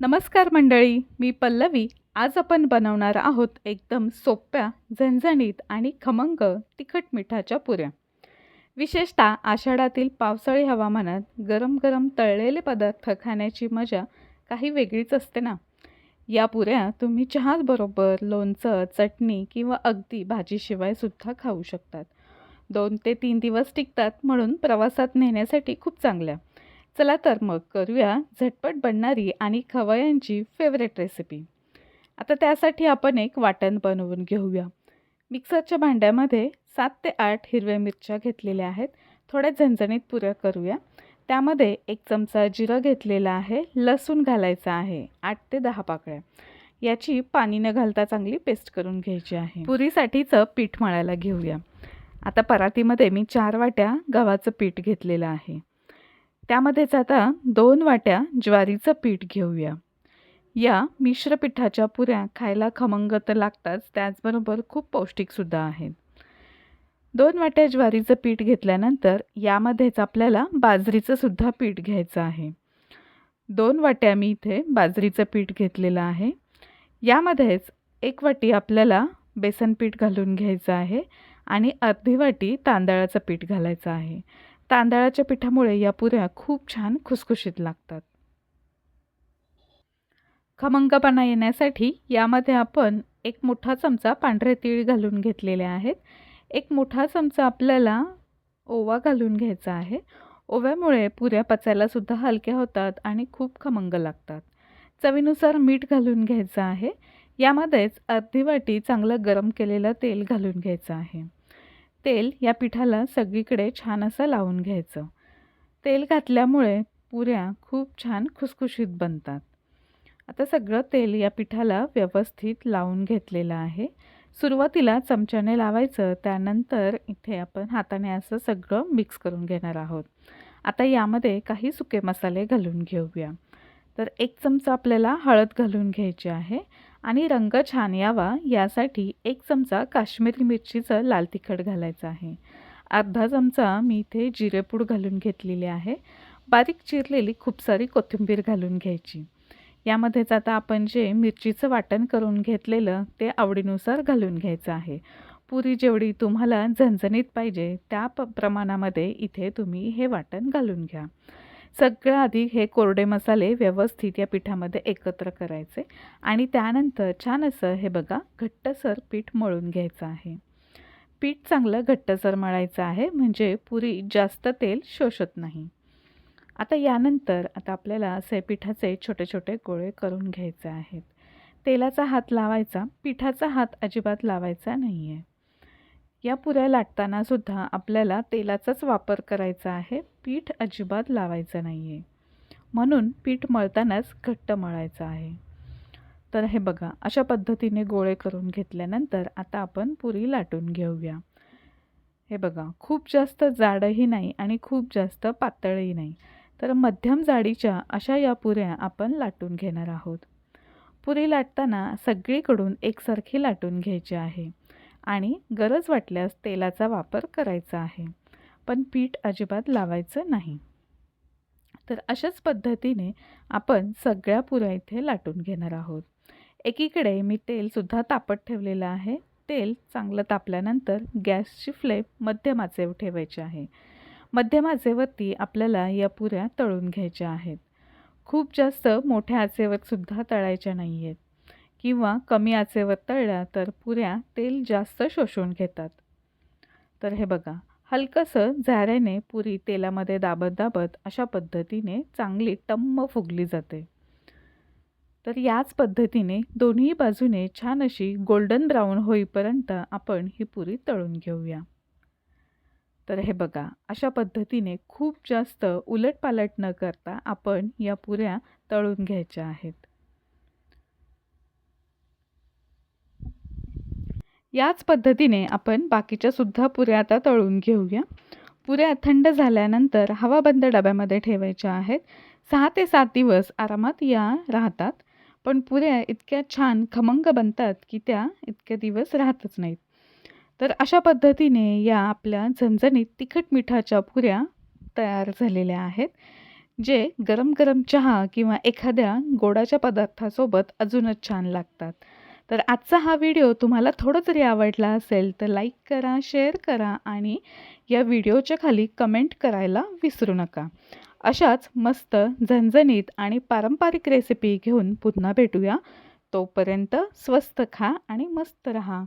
नमस्कार मंडळी मी पल्लवी. आज आपण बनवणार आहोत एकदम सोप्या झणझणीत आणि खमंग तिखट मिठाच्या पुऱ्या. विशेषतः आषाढातील पावसाळी हवामानात गरम गरम तळलेले पदार्थ खाण्याची मजा काही वेगळीच असते ना? या पुऱ्या तुम्ही चहाबरोबर लोणचं चटणी किंवा अगदी भाजीशिवायसुद्धा खाऊ शकतात. दोन ते तीन दिवस टिकतात म्हणून प्रवासात नेण्यासाठी खूप चांगल्या. चला तर मग करूया झटपट बनणारी आणि खवयांची फेवरेट रेसिपी आता त्यासाठी आपण एक वाटण बनवून घेऊया. मिक्सरच्या भांड्यामध्ये सात ते आठ हिरव्या मिरच्या घेतलेल्या आहेत. थोड्या झणझणीत पुऱ्या करूया. त्यामध्ये एक चमचा जिरं घेतलेला आहे. लसूण घालायचा आहे. आठ ते दहा पाकळ्या. याची पाणी न घालता चांगली पेस्ट करून घ्यायची आहे. पुरीसाठीचं पीठ मळायला घेऊया. आता परातीमध्ये मी चार वाट्या गव्हाचं पीठ घेतलेलं आहे. त्यामध्येच आता दोन वाट्या ज्वारीचं पीठ घेऊया. या मिश्र पिठाच्या पुऱ्या खायला खमंग तर लागतात त्याचबरोबर खूप पौष्टिकसुद्धा आहेत. दोन वाट्या ज्वारीचं पीठ घेतल्यानंतर यामध्येच आपल्याला बाजरीचं सुद्धा पीठ घ्यायचं आहे. दोन वाट्या मी इथे बाजरीचं पीठ घेतलेलं आहे. यामध्येच एक वाटी आपल्याला बेसन पीठ घालून घ्यायचं आहे आणि अर्धी वाटी तांदळाचं पीठ घालायचं आहे. तांदळाच्या पिठामुळे या पुऱ्या खूप छान खुसखुशीत लागतात. खमंगपणा येण्यासाठी यामध्ये आपण एक मोठा चमचा पांढरे तीळ घालून घेतलेले आहेत. एक मोठा चमचा आपल्याला ओवा घालून घ्यायचा आहे. ओव्यामुळे पुऱ्या पचायलासुद्धा हलक्या होतात आणि खूप खमंग लागतात. चवीनुसार मीठ घालून घ्यायचं आहे. यामध्येच अर्धी वाटी चांगलं गरम केलेलं तेल घालून घ्यायचं आहे. तेल या पिठाला सगळीकडे छान असं लावून घ्यायचं. तेल घातल्यामुळे पुऱ्या खूप छान खुसखुशीत बनतात. आता सगळं तेल या पिठाला व्यवस्थित लावून घेतलेलं आहे. सुरुवातीला चमच्याने लावायचं त्यानंतर इथे आपण हाताने असं सगळं मिक्स करून घेणार आहोत. आता यामध्ये काही सुके मसाले घालून घेऊया. तर एक चमचा आपल्याला हळद घालून घ्यायची आहे. आणि रंग छान यावा यासाठी एक चमचा काश्मीरी मिरचीचं लाल तिखट घालायचं आहे. अर्धा चमचा मी इथे जिरेपूड घालून घेतलेली आहे. बारीक चिरलेली खूप सारी कोथिंबीर घालून घ्यायची. यामध्येच आता आपण जे मिरचीचं वाटण करून घेतलेलं ते आवडीनुसार घालून घ्यायचं आहे. पुरी जेवढी तुम्हाला झणझणीत पाहिजे त्या प प्रमाणामध्ये इथे तुम्ही हे वाटण घालून घ्या. सगळं आधी हे कोरडे मसाले व्यवस्थित या पिठामध्ये एकत्र करायचे आणि त्यानंतर छान असं हे बघा घट्टसर पीठ मळून घ्यायचं आहे. पीठ चांगलं घट्टसर मळायचं आहे म्हणजे पुरी जास्त तेल शोषत नाही. आता यानंतर आता आपल्याला असे पिठाचे छोटे छोटे गोळे करून घ्यायचे आहेत. तेलाचा हात लावायचा पिठाचा हात अजिबात लावायचा नाही आहे या पुऱ्या लाटताना सुद्धा आपल्याला तेलाचाच वापर करायचा आहे. पीठ अजिबात लावायचं नाही आहे म्हणून पीठ मळतानाच घट्ट मळायचं आहे. तर हे बघा अशा पद्धतीने गोळे करून घेतल्यानंतर आता आपण पुरी लाटून घेऊया. हे बघा खूप जास्त जाडही नाही आणि खूप जास्त पातळही नाही. तर मध्यम जाडीच्या अशा या पुऱ्या आपण लाटून घेणार आहोत. पुरी लाटताना सगळीकडून एकसारखी लाटून घ्यायची आहे. आणि गरज वाटल्यास तेलाचा वापर करायचा आहे. पण पीठ अजिबात लावायचं नाही. तर अशाच पद्धतीने आपण सगळ्या पुऱ्या इथे लाटून घेणार आहोत. एकीकडे मी तेलसुद्धा तापत ठेवलेलं आहे. तेल चांगलं तापल्यानंतर गॅसची फ्लेम मध्यम ठेवायचे ठेवायची आहे. मध्यम आचेवरती आपल्याला या पुऱ्या तळून घ्यायच्या आहेत. खूप जास्त मोठ्या आचेवरसुद्धा तळायच्या नाही आहेत किंवा कमी आचेवर तळल्या तर पुऱ्या तेल जास्त शोषून घेतात. तर हे बघा हलकंसं झाऱ्याने पुरी तेलामध्ये दाबत दाबत अशा पद्धतीने चांगली टम्म फुगली जाते. तर याच पद्धतीने दोन्ही बाजूने छान अशी गोल्डन ब्राऊन होईपर्यंत आपण ही पुरी तळून घेऊया. तर हे बघा अशा पद्धतीने खूप जास्त उलटपालट न करता आपण या पुऱ्या तळून घ्यायच्या आहेत. याच पद्धतीने आपण बाकीच्या सुद्धा पुऱ्या आता तळून घेऊया. पुऱ्या थंड झाल्यानंतर हवाबंद डब्यामध्ये ठेवायच्या आहेत. सहा ते सात दिवस आरामात या राहतात. पण पुऱ्या इतक्या छान खमंग बनतात की त्या इतक्या दिवस राहतच नाहीत. तर अशा पद्धतीने या आपल्या झणझणीत तिखट मिठाच्या पुऱ्या तयार झालेल्या आहेत. जे गरम गरम चहा किंवा एखाद्या गोडाच्या पदार्थासोबत अजूनच छान लागतात. तर आजचा हा व्हिडिओ तुम्हाला थोडं जरी आवडला असेल तर लाईक करा शेअर करा आणि या व्हिडिओच्या खाली कमेंट करायला विसरू नका. अशाच मस्त झणझणीत आणि पारंपरिक रेसिपी घेऊन पुन्हा भेटूया. तोपर्यंत स्वस्त खा आणि मस्त रहा.